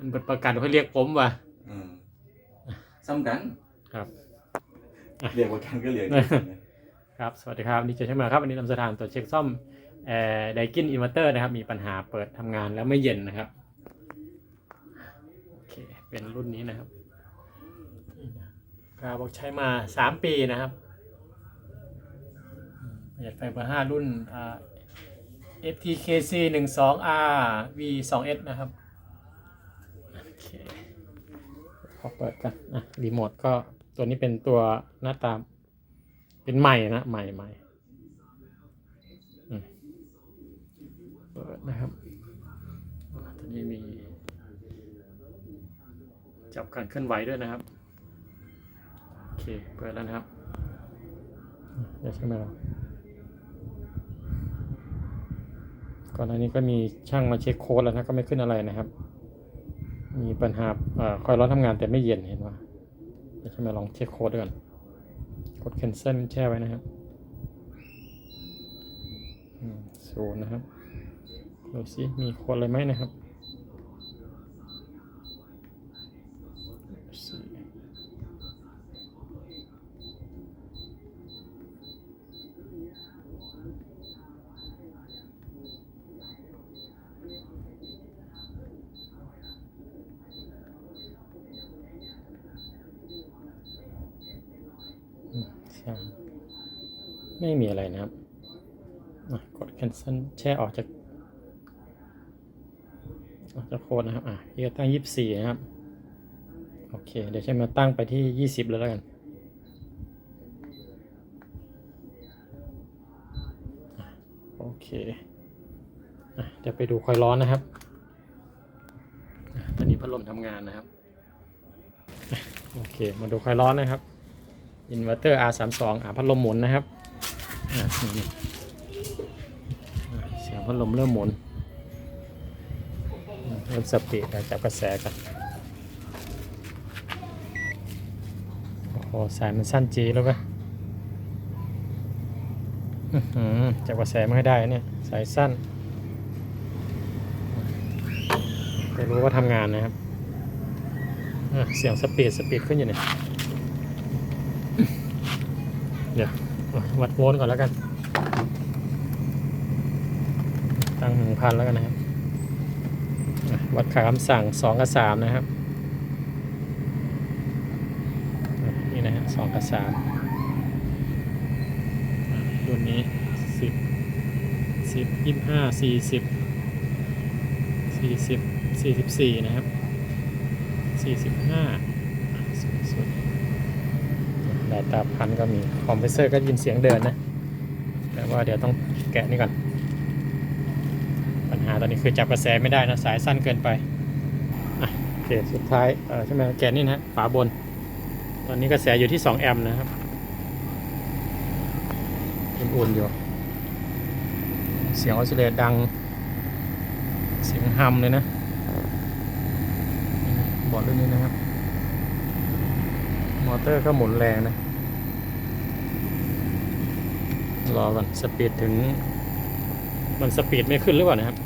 มันเป็นประกันเขาเรียกผมว่ะ อืมซ้ำกันครับ เรียกว่ากันก็เรียกครับ สวัสดีครับนี่เจะใช่ไหมครับ วันนี้นำสถานตรวจเช็คซ่อมแอร์ไดกินอินเวอร์เตอร์นะครับ มีปัญหาเปิดทำงานแล้วไม่เย็นนะครับ โอเค เป็นรุ่นนี้นะครับนี่นะกาบอกใช้มา 3 ปีนะครับอืมประหยัดไฟเบอร์ 5 รุ่นอ่า FTKC 1 2 R V 2 S นะครับ โอเค ขอเปิดกันอะรีโมทก็ตัวนี้เป็นตัวหน้าตาเป็นใหม่นะใหม่ใหม่อืมเปิดนะครับอ่าตัวนี้มี จับการเคลื่อนไหวด้วยนะครับ โอเค เปิดแล้วนะครับอืมเดี๋ยวใช่ไหมเราก่อนหน้านี้ก็มีช่างมาเช็คโค้ดแล้วนะก็ไม่ขึ้นอะไรนะครับ มีปัญหาอคอยร้อนทำงานแต่ไม่เย็นเห็นว่าเดี๋ยวใช่ไหมลองเช็คโค้ดก่อนกด cancel แช่ไว้นะครับศูนย์นะครับดูสิมีโค้ดอะไรไหมนะครับสี่อืมสามไม่มีอะไรนะครับอะ กด cancel แช่ออกจากออกจากโค้ดนะครับ อะพี่ก็ตั้งยี่สิบสี่นะครับ โอเค เดี๋ยวใช้มาตั้งไปที่ยี่สิบแล้วแล้วกัน โอเคอเดี๋ยวไปดูคอยร้อนนะครับอะตอนนี้พัดลมทำงานนะครับ โอเค มาดูคอยร้อนนะครับ อินเวอร์เตอร์ R32 อะพัดลมหมุนนะครับ อะนี่ พัดลมเริ่มหมุนเริ่มสปีดจับกระแสกันโอ้โหสายมันสั้นจีแล้วก็อื้อหือจับกระแสไม่ได้เนี่ย สายสั้นแต่รู้ว่าทำงานนะครับเสียงสปีดสปีดขึ้นอยู่เนี่ย เดี๋ยววัดโวลต์ก่อนแล้วกัน ตั้งหนึ่ง พันแล้วกันนะครับวัดขาคำสั่งสองกับสามนะครับนี่นะฮะสองกับสามรุ่นนี้สิบสิบยี่ห้าสี่สิบสี่สิบสี่สิบสี่นะครับสี่สิบห้าสูงสุดแดตาพันก็มีคอมเพรสเซอร์ก็ยินเสียงเดินนะ แต่ว่าเดี๋ยวต้องแกะนี่ก่อน ตอนนี้คือจับกระแสไม่ได้นะสายสั้นเกินไปอะโอเคสุดท้ายเออใช่ไหมแกนนี่นะฝาบน ตอนนี้กระแสอยู่ที่ 2 แอมป์นะครับอุ่นๆอยู่ เสียงออสซิลเลตดัง เสียงฮัมเลยนะนี่นะบอร์ดรุ่นนี้นะครับ มอเตอร์ก็หมุนแรงนะ รอก่อน สปีดถึง มันสปีดไม่ขึ้นหรือเปล่านะครับ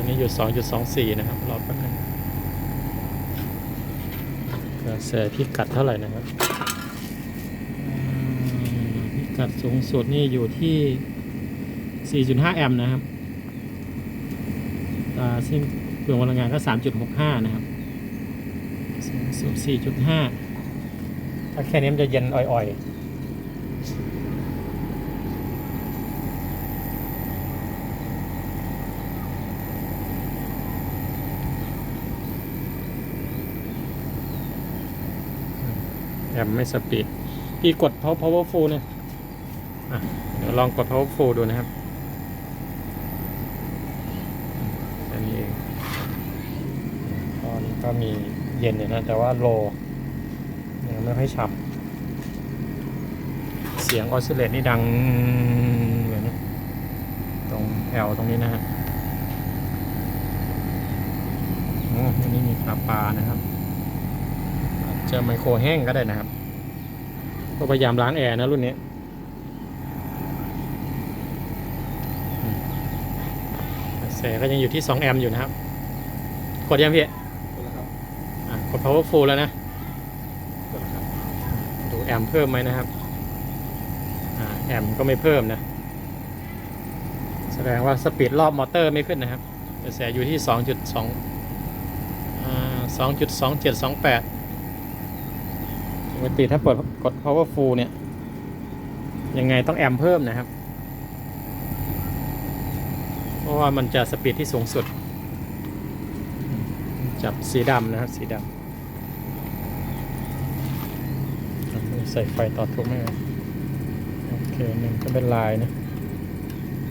อันนี้อยู่2.24นะครับ รอแป๊บนึงกระแสพิกัดเท่าไหร่นะครับพิกัดสูงสุดนี่อยู่ที่ 4.5 แอมป์นะครับตาเส้นเปลืองพลังงานก็ 3.65 นะครับสูงสุด4.5 ถ้าแค่นี้มันจะเย็นอ่อยๆ มไม่สปีดพี่กด power powerful เนี่ยเดี๋ยวลองกด powerful ดูนะครับอันนี้เองตอนนี้ก็มีเย็นอยู่นะ แต่ว่าโลยังไม่ค่อยฉ่ำเสียงออสซิเลตนี่ดังเหมือนตรงแอลตรงนี้นะฮะโอ้อันนี้มีขาปลานะครับ จจะไมโครแห้งก็ได้นะครับ ก็พยายามล้างแอร์นะรุ่นนี้อืมกระแสก็ยังอยู่ที่ 2 แอมป์อยู่นะครับ กดยังพี่กดแล้วครับอะกด powerful แล้วนะกดแล้วครับดูแอมป์เพิ่มไหมนะครับอ่าแอมป์ก็ไม่เพิ่มนะ แสดงว่าสปีดรอบมอเตอร์ไม่ขึ้นนะครับกระแสอยู่ที่ 2.2อ่า2.2728 ปกติถ้าเปิดกด power full เนี่ย ยังไงต้องแอมเพิ่มนะครับ เพราะว่ามันจะสปีดที่สูงสุด จับสีดำนะครับ สีดำใส่ไฟต่อถูกไหมครับโอเคหนึ่งก็เป็นลายนะ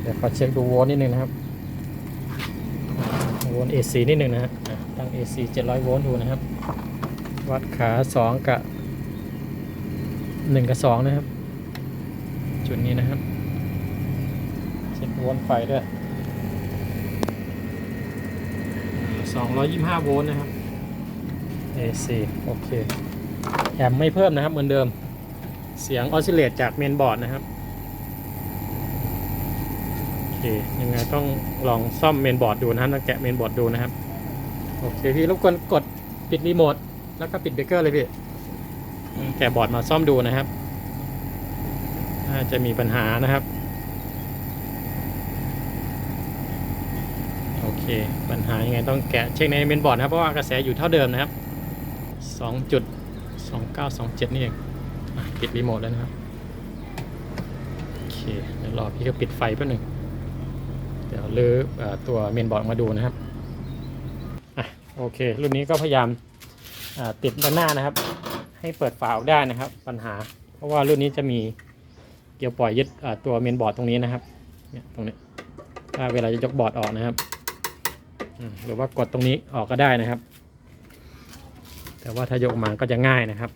เดี๋ยวขอเช็คดูโวลต์นิดนึงนะครับโวลต์ AC นิดนึงนะฮะอะตั้ง AC 700 โวลต์ดูนะครับ วัดขา 2 กับ 1กับ2นะครับ จุดนี้นะครับเช็ควลไฟด้วย225โวลต์นะครับ AC โอเคแอมไม่เพิ่มนะครับเหมือนเดิม เสียงออสซิเลตจากเมนบอร์ดนะครับ โอเค ยังไงต้องลองซ่อมเมนบอร์ดดูนะครับต้องแกะเมนบอร์ดดูนะครับ โอเค พี่รบกวนกดปิดรีโมทแล้วก็ปิดเบรกเกอร์เลยพี่ แกะบอร์ดมาซ่อมดูนะครับน่าจะมีปัญหานะครับ โอเค ปัญหายังไงต้องแกะเช็คในเมนบอร์ดนะครับ เพราะว่ากระแสอยู่เท่าเดิมนะครับ 2.2927 นี่เองอะปิดรีโมทแล้วนะครับ โอเค เดี๋ยวรอพี่ก็ปิดไฟแป๊บหนึงเดี๋ยวลื้ออตัวเมนบอร์ดมาดูนะครับอะโอเค รุ่นนี้ก็พยายามติดด้านหน้านะครับ ให้เปิดฝาออกได้นะครับ ปัญหา เพราะว่ารุ่นนี้จะมีเกี่ยวปล่อยยึดตัวเมนบอร์ดตรงนี้นะครับเนี่ยตรงนี้ถ้าเวลาจะยกบอร์ดออกนะครับหรือว่ากดตรงนี้ออกก็ได้นะครับ แต่ว่าถ้ายกออกมาก็จะง่ายนะครับ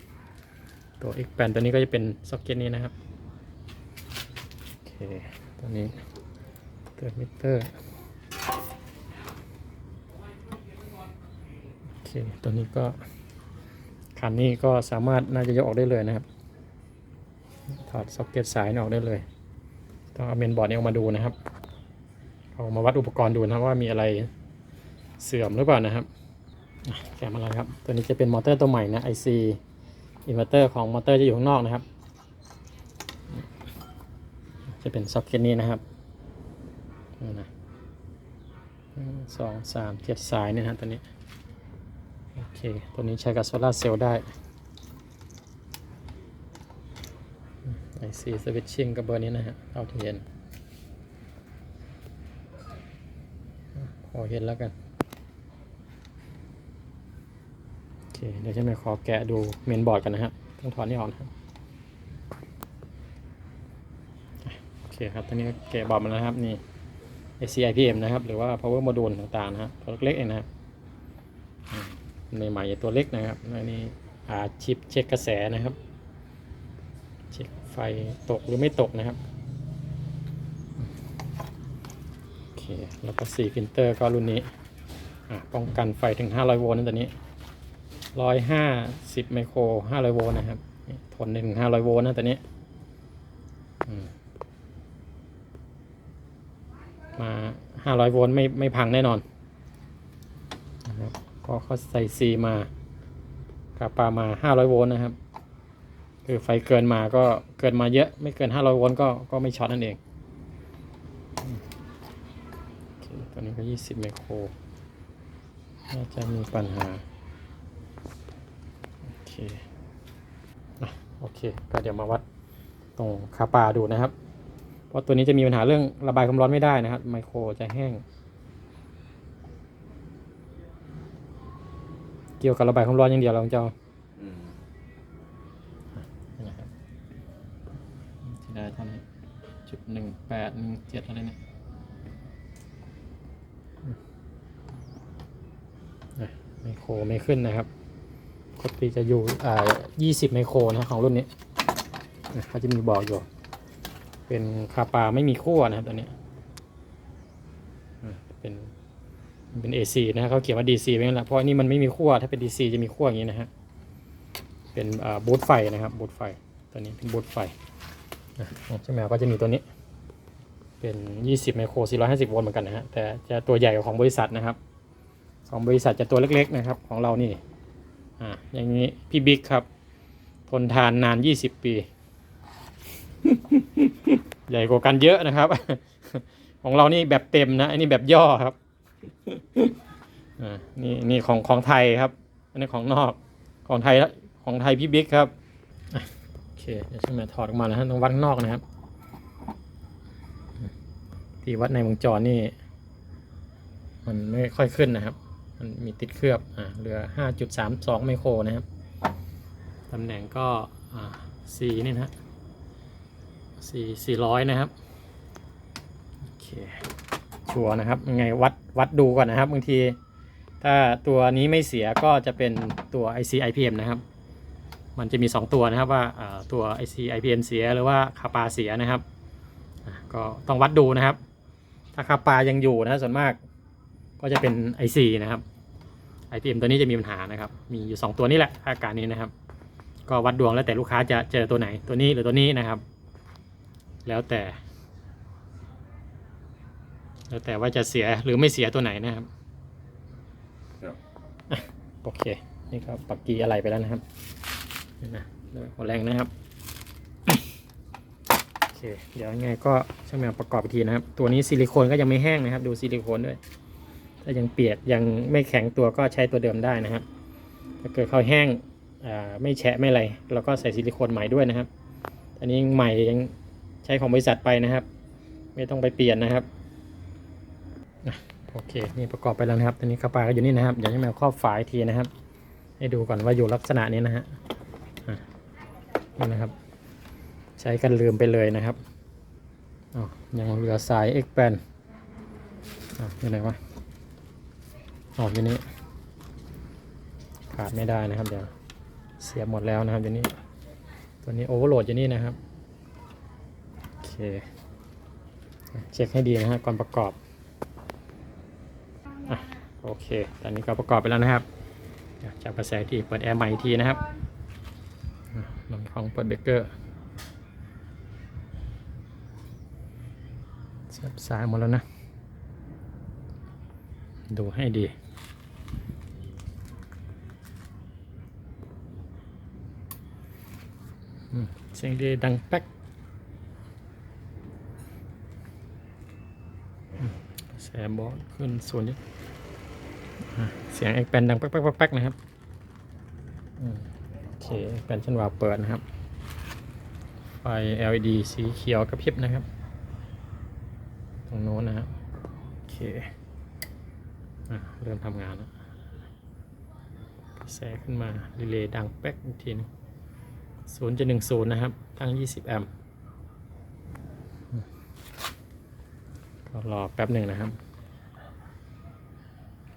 ตัว X แปนตัวนี้ก็จะเป็นซ็อกเก็ตนี้นะครับโอเคตัวนี้เติมมิเตอร์โอเคตัวนี้ก็ คันนี้ก็สามารถน่าจะยกออกได้เลยนะครับ ถอดซ็อกเก็ตสายออกได้เลย ต้องเอาเมนบอร์ดนี้ออกมาดูนะครับเอามาวัดอุปกรณ์ดูนะครับว่ามีอะไรเสื่อมหรือเปล่านะครับแกะมาแล้วครับ ตัวนี้จะเป็นมอเตอร์ตัวใหม่นะ IC อินเวอร์เตอร์ของมอเตอร์จะอยู่ข้างนอกนะครับ จะเป็นซ็อกเก็ตนี้นะครับนะสองสามเจ็ดสายเนี่ยนะตัวนี้ เค ตัวนี้ใช้กับโซลาเซลล์ได้ IC switching กับเบอร์นี้นะฮะ เอาที่เห็นพอเห็นแล้วกัน โอเค เดี๋ยวจะมาขอแกะดูเมนบอร์ดกันนะครับต้องถอดนี่ออกนะโอเคครับ ตอนนี้แกะบอร์ดมาแล้วครับ นี่ ACIPM นะครับ หรือว่า power module ต่างๆนะครับตัวเล็กๆเองนะครับ ในใหม่ๆตัวเล็กนะครับอันนี้อาชิปเช็คกระแสนะครับเช็คไฟตกหรือไม่ตกนะครับโอเคแล้วก็4ฟิลเตอร์ก็รุ่นนี้ป้องกันไฟถึง 500 โวลต์นั่นตัวนี้ร้อยห้าสิบไมโครห้าร้อยโวลต์นะครับนี่ทนหนึ่งห้าร้อยโวลต์นะตัวนี้มาห้าร้อยโวลต์ไม่ไม่พังแน่นอน ก็เขาใส่ซีมากาปามาห้าร้อยโวลต์นะครับ คือไฟเกินมาก็เกินมาเยอะไม่เกินห้าร้อยโวลต์ก็ก็ไม่ช็อตนั่นเองอืมโอเคตัวนี้ก็ยี่สิบไมโคร น่าจะมีปัญหา โอเคอะโอเค ก็เดี๋ยวมาวัดตรงคาปาดูนะครับ เพราะตัวนี้จะมีปัญหาเรื่องระบายความร้อนไม่ได้นะครับ ไมโครจะแห้ง กี่ยวกับระบายความร้อนอย่างเดียวเราจะเอาอืมนี่นะครับที่ได้เท่านี้จุดหนึ่งแปดหนึ่งเจ็ดอะไรเนี่ยอืมอะไมโครไม่ขึ้นนะครับปกติจะอยู่อ่า20ไมโครนะของรุ่นนี้นะเขาจะมีบอกอยู่ เป็นคาปาไม่มีขั้วนะครับตัวนี้อ่าเป็น เป็น AC นะฮะเขาเขียนว่า DC ไว้นั่นแหละเพราะอันนี่มันไม่มีขั้วถ้าเป็น DC จะมีขั้วอย่างนี้นะฮะเป็นอ่าบูทไฟนะครับบูทไฟตัวนี้เป็นบูทไฟอะของเจ้าแมก็จะมีตัวนี้ เป็น 20 ไมโคร 450 โวลต์เหมือนกันนะฮะแต่จะตัวใหญ่ของบริษัทนะครับ ของบริษัทจะตัวเล็กๆนะครับของเรานี่อ่าอย่างนี้พี่บิ๊กครับ ทนทานนาน 20 ปี ใหญ่กว่ากันเยอะนะครับ ของเรานี่แบบเต็มนะอันนี้แบบย่อครับ อ่านี่นี่ของของไทยครับ อันนี้ของนอกของไทยของไทยพี่บิ๊กครับโอเคเดี๋ยวช่างแม่ถอดออกมาแล้วฮะต้องวัดข้างนอกนะครับที่วัดในวงจรนี่ มันไม่ค่อยขึ้นนะครับ มันมีติดเคลือบอ่าเหลือ 5.32 ไมโครนะครับตำแหน่งก็อ่า4นี่นะฮะ4 400 นะครับ โอเค ชัวร์นะครับยังไงวัด วัดดูก่อนนะครับบางทีถ้าตัวนี้ไม่เสียก็จะเป็นตัว IC IPM นะครับ มันจะมี 2 ตัวนะครับว่าอ่าตัว IC IPM เสียหรือว่าคาปาเสียนะครับ ก็ต้องวัดดูนะครับ ถ้าคาปายังอยู่นะส่วนมากก็จะเป็น IC นะครับ IPM ตัวนี้จะมีปัญหานะครับ มีอยู่ 2 ตัวนี้แหละอาการนี้นะครับ ก็วัดดวงแล้วแต่ลูกค้าจะเจอตัวไหนตัวนี้หรือตัวนี้นะครับ แล้วแต่ แล้วแต่ว่าจะเสียหรือไม่เสียตัวไหนนะครับครับโอเค นี่ก็ปักกีอะไรไปแล้วนะครับนี่นะหัวแรงนะครับ โอเค เดี๋ยวยังไงก็ช่างแมวประกอบอีกทีนะครับ ตัวนี้ซิลิโคนก็ยังไม่แห้งนะครับ ดูซิลิโคนด้วย ถ้ายังเปียกยังไม่แข็งตัวก็ใช้ตัวเดิมได้นะครับ ถ้าเกิดเขาแห้งอ่าไม่แฉะไม่อะไรเราก็ใส่ซิลิโคนใหม่ด้วยนะครับ อันนี้ยังใหม่ยังใช้ของบริษัทไปนะครับ ไม่ต้องไปเปลี่ยนนะครับอะ โอเค นี่ประกอบไปแล้วนะครับ ตอนนี้กระปาก็อยู่นี่นะครับเดี๋ยวให้แมวครอบฝาอีกทีนะครับ ให้ดูก่อนว่าอยู่ลักษณะนี้นะฮะนี่นะครับ ใช้กันลืมไปเลยนะครับอ๋อยังเหลือสาย X b a n อะอยู่ไหนวะอออยู่นี่ขาดไม่ได้นะครับ เดี๋ยวเสียหมดแล้วนะครับเดี๋ยวนี้ตัวนี้โอเวอร์โหลดอยู่นี่นะครับ โอเค เช็คให้ดีนะฮะก่อนประกอบ โอเค ตอนนี้ก็ประกอบไปแล้วนะครับ จากกระแสที่เปิดแอร์ใหม่อีกทีนะครับลองของเปิดเบรกเกอร์เสียบสายหมดแล้วนะ ดูให้ดีเสียงดีดังแป๊กแสบบอลขึ้นศูนย์อะ เสียงเอกแปนดังแป๊กแป๊กแป๊กนะครับโอเคเอกแปนชั้นวาวเปิดนะครับ ไฟ LED สีเขียวกระพริบนะครับ ตรงโน้นนะครับโอเคอะเริ่มทำงานแล้วกระแสขึ้นมารีเลย์ดังแป๊กอีกทีหนึงศูนย์จะหนึ่งศูนย์นะครับ ตั้งยี่สิบแอมป์ก็รอแป๊บหนึ่งนะครับ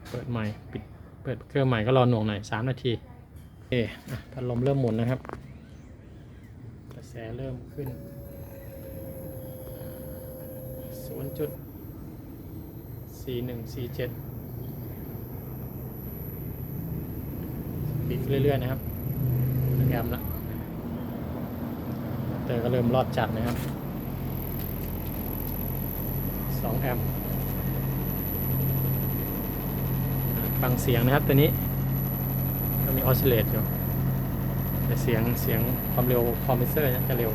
เปิดใหม่ปิดเปิดเครื่องใหม่ก็รอหน่วงหน่อยสามนาทีโอเคอะพัดลมเริ่มหมุนนะครับ กระแสเริ่มขึ้นศูนย์จุดสี่หนึ่งสี่เจ็ดปิดเรื่อยๆนะครับหนึ่งแอมป์ละเตอร์ก็เริ่มรอดจัดนะครับ2แอมป์ ฟังเสียงนะครับตัวนี้ก็มีออสซิเลตอยู่แต่เสียงเสียงความเร็วคอมเพรสเซอร์จะเร็ว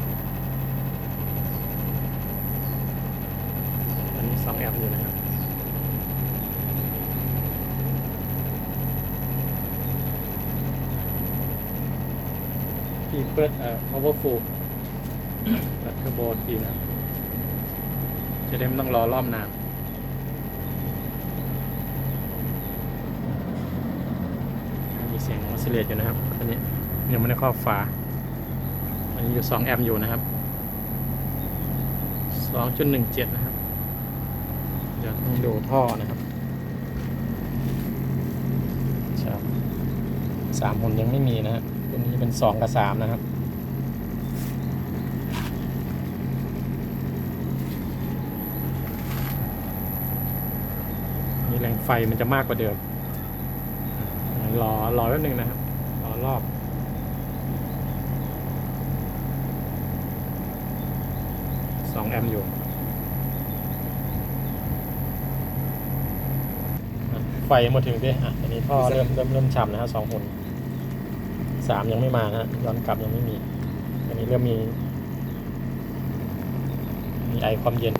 อันนี้2แอมป์อยู่นะครับที่เปิดเอ่อ powerful เปิดเทอร์โบทีนะจะได้ไม่ต้องรอรอบนานมี เสียงออสซิเลตอยู่นะครับอันนี้ยังไม่ได้ครอบฝา อันนี้อยู่ 2 แอมป์อยู่นะครับ 2.17 นะครับ เดี๋ยวต้องดูท่อนะครับครับสามหุ่นยังไม่มีนะฮะตัวนี้เป็น2กับ3นะครับมีแรงไฟมันจะมากกว่าเดิมรอรอแป๊บนึงนะครับ รอรอบ สองแอมป์อยู่อะไฟมาถึงดิอะอันนี้ท่อเริ่มเริ่มเริ่มฉ่ำนะฮะสองหุ่นสามยังไม่มานะฮะย้อนกลับยังไม่มี อันนี้เริ่มมี มีไอความเย็น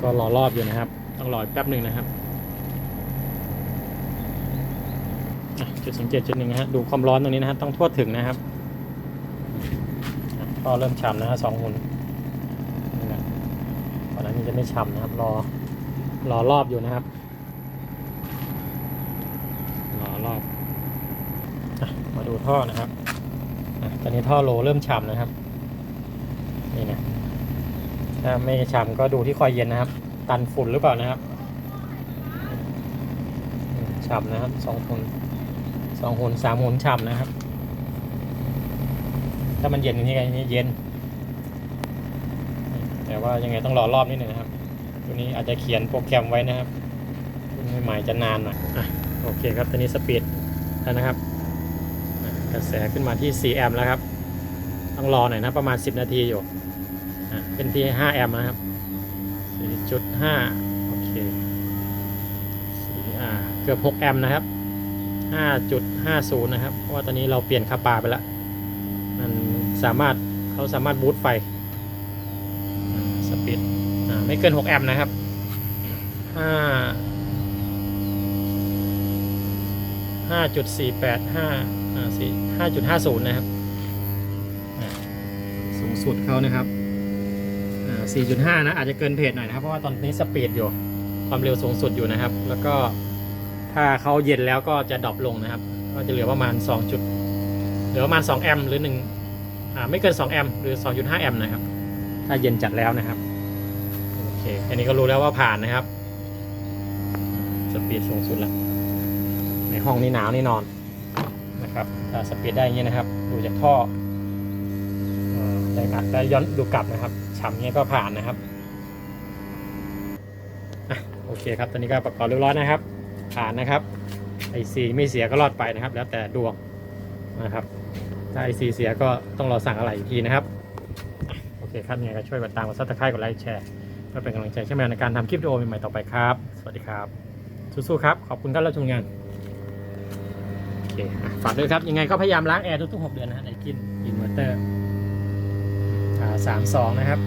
ก็รอรอบอยู่นะครับ ต้องรออีกแป๊บหนึ่งนะครับอะ จุดสังเกตจุดหนึ่งนะฮะดูความร้อนตรงนี้นะฮะต้องทั่วถึงนะครับก็เริ่มฉ่ำนะฮะสองหุ่นนี่นะก่อนหน้นี้จะไม่ฉ่ำนะครับ รอรอรอบอยู่นะครับ รอรอบอมาดูท่อนะครับอตอนนี้ท่อโลเริ่มฉ่ำนะครับนี่นะถ้าไม่ฉ่ำก็ดูที่คอยเย็นนะครับ ตันฝุ่นหรือเปล่านะครับฉ่ำนะครับสองหุ่น สองหนสามหนฉ่ำนะครับ ถ้ามันเย็นอย่างนี้ไงนี่เย็น แต่ว่ายังไงต้องรอรอบนิดหนึ่งนะครับ ตัวนี้อาจจะเขียนโปรแกรมไว้นะครับใหม่ๆจะนานหน่อยอะโอเคครับตอนนี้สปีดแล้วนะครับ กระแสขึ้นมาที่4แอมป์แล้วครับ ต้องรอหน่อยนะประมาณ 10 นาทีอยู่เป็นที่5แอมป์นะครับ4.5โอเคสี่อ่าเกือบ6แอมป์นะครับ 5.50 นะครับ เพราะว่าตอนนี้เราเปลี่ยนคาปาไปแล้ว มันสามารถเขาสามารถบูตไฟสปีดไม่เกิน 6 แอมป์นะครับ5 5.48 5อ่า4 5.50 นะครับ สูงสุดเขานะครับอ่า4.5 นะ อาจจะเกินเพจหน่อยนะครับ เพราะว่าตอนนี้สปีดอยู่ ความเร็วสูงสุดอยู่นะครับ แล้วก็ ถ้าเขาเย็นแล้วก็จะดรอปลงนะครับ ก็จะเหลือประมาณ 2 จุด เหลือประมาณ 2 แอมป์หรือ 1 อ่า ไม่เกิน 2 แอมป์หรือ 2.5 แอมป์นะครับ ถ้าเย็นจัดแล้วนะครับ โอเค อันนี้ก็รู้แล้วว่าผ่านนะครับ สปีดสูงสุดแล้ว ในห้องนี้หนาวนี่นอนนะครับ ถ้าสปีดได้อย่างนี้นะครับ ดูจากท่ออได้อัดได้ย้อนดูกลับนะครับ ฉ่ำเงี้ยก็ผ่านนะครับโอเคครับ ตอนนี้ก็ประกอบเรียบร้อยนะครับ ผ่านนะครับไอซีไม่เสียก็รอดไปนะครับ แล้วแต่ดวงนะครับ ถ้าไอซีเสียก็ต้องรอสั่งอะไรอีกทีนะครับ โอเคครับยังไงก็ช่วยกดตามกดซับสไครต์กดไลค์แชร์เพื่อเป็นกำลังใจใช่ไหมในการทำคลิปวิดีโอใหม่ๆต่อไปครับ สวัสดีครับ สู้ๆครับ ขอบคุณครับรับชมงานโอเคฝากด้วยครับ ยังไงก็พยายามล้างแอร์ทุกๆ 6 เดือนนะฮะในกินอินเวอร์เตอร์สามสองนะครับ